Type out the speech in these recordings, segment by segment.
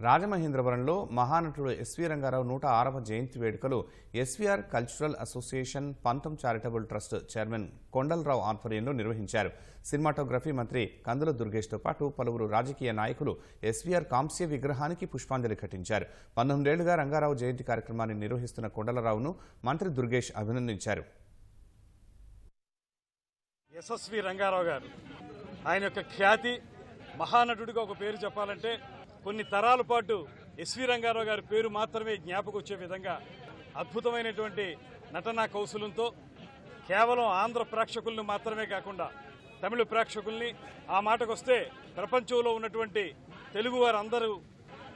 రాజమహేంద్రవరంలో మహానటుడు ఎస్వి రంగారావు నూట ఆరవ జయంతి వేడుకలు SVR cultural association Pantham charitable trust chairman Kondalarao ఆధ్వర్యంలో నిర్వహించారు. సినిమాటోగ్రఫీ మంత్రి కందుల దుర్గేష్తో పాటు పలువురు రాజకీయ నాయకులు ఎస్వీఆర్ కాంస్య విగ్రహానికి పుష్పాంజలి ఘటించారు. పంతొమ్మిదేళ్ళుగా రంగారావు జయంతి కార్యక్రమాన్ని నిర్వహిస్తున్న కొండలరావును మంత్రి దుర్గేష్ అభినందించారు. యశస్వి రంగారావు గారు ఆయన యొక్క ఖ్యాతి మహానటుడిగా ఒక పేరు చెప్పాలంటే కొన్ని తరాల పాటు ఎస్వి రంగారావు గారి పేరు మాత్రమే జ్ఞాపకొచ్చే విధంగా అద్భుతమైనటువంటి నటనా కౌశలంతో కేవలం ఆంధ్ర ప్రేక్షకుల్ని మాత్రమే కాకుండా తమిళ ప్రేక్షకుల్ని ఆ మాటకొస్తే ప్రపంచంలో ఉన్నటువంటి తెలుగు వారందరూ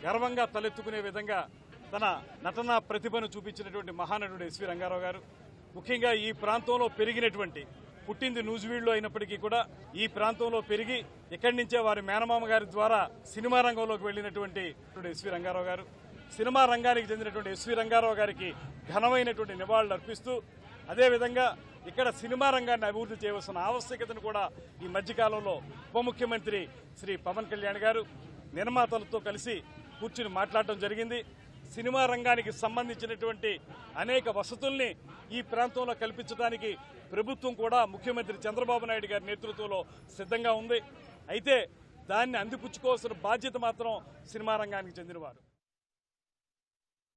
గర్వంగా తలెత్తుకునే విధంగా తన నటనా ప్రతిభను చూపించినటువంటి మహానటుడు ఎస్వి రంగారావు గారు. ముఖ్యంగా ఈ ప్రాంతంలో పెరిగినటువంటి పుట్టింది నూజివీడులో అయినప్పటికీ కూడా ఈ ప్రాంతంలో పెరిగి ఇక్కడి నుంచే వారి మేనమామ గారి ద్వారా సినిమా రంగంలోకి వెళ్ళినటువంటి ఎస్వి రంగారావు గారు. సినిమా రంగానికి చెందినటువంటి ఎస్వి రంగారావు గారికి ఘనమైనటువంటి నివాళులు అర్పిస్తూ అదేవిధంగా ఇక్కడ సినిమా రంగాన్ని అభివృద్ధి చేయవలసిన ఆవశ్యకతను కూడా ఈ మధ్యకాలంలో ఉప ముఖ్యమంత్రి శ్రీ పవన్ కళ్యాణ్ గారు నిర్మాతలతో కలిసి కూర్చుని మాట్లాడటం జరిగింది. సినిమా రంగానికి సంబంధించినటువంటి అనేక వసతుల్ని ఈ ప్రాంతంలో కల్పించడానికి ప్రభుత్వం కూడా ముఖ్యమంత్రి చంద్రబాబు నాయుడు గారి నేతృత్వంలో సిద్ధంగా ఉంది. అయితే దాన్ని అందిపుచ్చుకోవాల్సిన బాధ్యత మాత్రం సినిమా రంగానికి చెందినవారు.